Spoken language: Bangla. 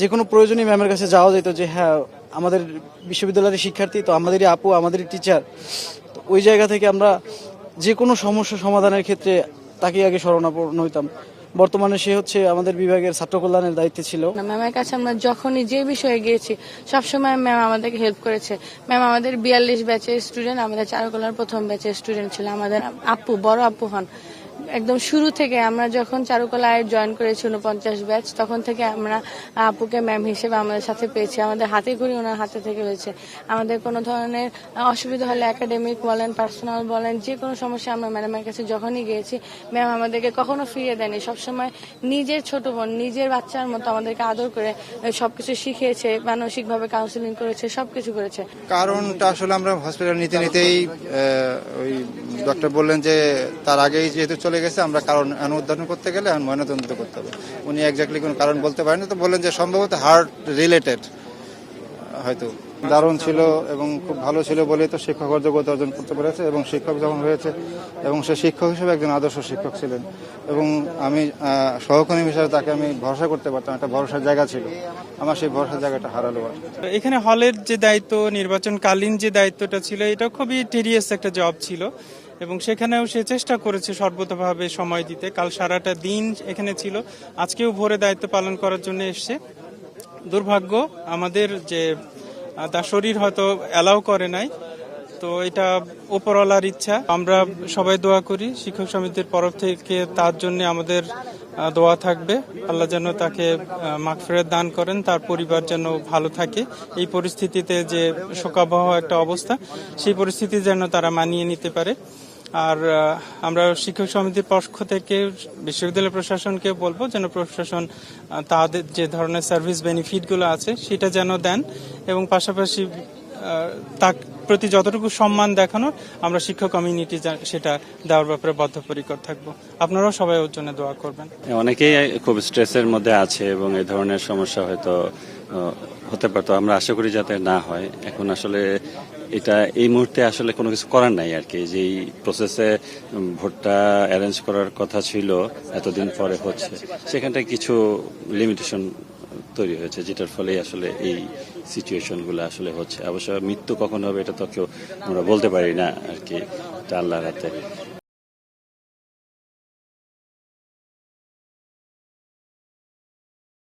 যে কোনো প্রয়োজনীয় ম্যামের কাছে যাওয়া যেত যে হ্যাঁ আমাদের বিশ্ববিদ্যালয়ের শিক্ষার্থী তো, আমাদেরই আপু, আমাদেরই টিচার তো ওই জায়গা থেকে আমরা যে কোনো সমস্যা সমাধানের ক্ষেত্রে তাকে আগে শরণাপন্ন হইতাম। বর্তমানে সে হচ্ছে আমাদের বিভাগের ছাত্র কল্যাণের দায়িত্বে ছিল। ম্যামের কাছে আমরা যখনই যে বিষয়ে গিয়েছি, সবসময় ম্যাম আমাদেরকে হেল্প করেছে। ম্যাম আমাদের বিয়াল্লিশ ব্যাচের স্টুডেন্ট আমাদের চারুকলার প্রথম ব্যাচের স্টুডেন্ট ছিল, আমাদের আপু, বড় আপু হন। একদম শুরু থেকে আমরা যখন চারুকলায় জয়েন করেছি উনপঞ্চাশ ব্যাচ তখন থেকে আমরা আপুকে ম্যাম হিসেবে আমাদের সাথে পেয়েছি। আমাদের হাতে করি ওনার হাতে থেকে হয়েছে আমাদের কোনো ধরনের অসুবিধা হলে একাডেমিক বলেন পার্সোনাল বলেন, যে কোনো সমস্যা আমরা ম্যাডামের কাছে যখনই গিয়েছি ম্যাম আমাদেরকে কখনো ফিরিয়ে দেয়নি। সবসময় নিজের ছোট বোন, নিজের বাচ্চার মতো আমাদেরকে আদর করে সবকিছু শিখিয়েছে, মানসিকভাবে কাউন্সিলিং করেছে, সবকিছু করেছে। কারণটা আসলে আমরা হসপিটাল নিতে নিতেই ওই ডক্টর বললেন যে, তার আগেই যেহেতু চলে গেছে, আমরা কারণ অনুধারণ করতে গেলে এখন ময়নাতদন্ত করতে হবে। উনি একজাক্টলি কোনো কারণ বলতে পারেন তো বললেন যে সম্ভবত হার্ট রিলেটেড হয়তো। দারুণ ছিল এবং খুব ভালো ছিল বলেই তো শিক্ষক যোগ্যতা অর্জন করতে পেরেছে এবং শিক্ষক যখন হয়েছে এবং সে শিক্ষক হিসেবে একজন আদর্শ শিক্ষক ছিলেন। এবং আমি সহকর্মী হিসেবে তাকে আমি ভরসা করতে পারতাম, একটা ভরসার জায়গা ছিল। আমার সেই ভরসার জায়গাটা হারালো আর এখানে হলের যে দায়িত্ব, নির্বাচনকালীন যে দায়িত্বটা ছিল, এটা খুবই টিরিয়াস একটা জব ছিল। এবং সেখানেও সে চেষ্টা করেছে সর্বতভাবে সময় দিতে। কাল সারাটা দিন এখানে ছিল। আজকেও ভোরে দায়িত্ব পালন করার জন্য এসছে। দুর্ভাগ্য, আমাদের যে তার শরীর হয়তো অ্যালাউ করে নাই। তো এটা ওপরওয়ালার ইচ্ছা। আমরা সবাই দোয়া করি শিক্ষক সমিতির তরফ থেকে তার জন্য আমাদের দোয়া থাকবে। আল্লাহ যেন তাকে মাগফিরাত দান করেন, তার পরিবার যেন ভালো থাকে। এই পরিস্থিতিতে যে শোকাবহ একটা অবস্থা, সেই পরিস্থিতি যেন তারা মানিয়ে নিতে পারে। আর আমরা শিক্ষক সমিতির পক্ষ থেকে বিশ্ববিদ্যালয় প্রশাসনকে বলব যেন প্রশাসন তাদের যে ধরনের সার্ভিস বেনিফিটগুলো আছে সেটা যেন দেন এবং পাশাপাশি তার প্রতি যতটুকু সম্মান দেখানো আমরা শিক্ষক কমিউনিটি সেটা দেওয়ার ব্যাপারে বদ্ধপরিকর থাকব। আপনারাও সবাই ওর জন্য দোয়া করবেন। অনেকেই খুব স্ট্রেসের মধ্যে আছে এবং এই ধরনের সমস্যা হয়তো হতে পারতো। আমরা আশা করি যাতে না হয়। এখন আসলে এটা এই মুহূর্তে আসলে কোনো কিছু করার নাই আর কি। যে এই প্রসেসে ভোটটা অ্যারেঞ্জ করার কথা ছিল, এতদিন পরে হচ্ছে, সেখানটায় কিছু লিমিটেশন তৈরি হয়েছে, যেটার ফলে আসলে এই সিচুয়েশনগুলো আসলে হচ্ছে। অবশ্য মৃত্যু কখন হবে এটা তো কেউ আমরা বলতে পারি না আর কি আল্লাহর হাতে।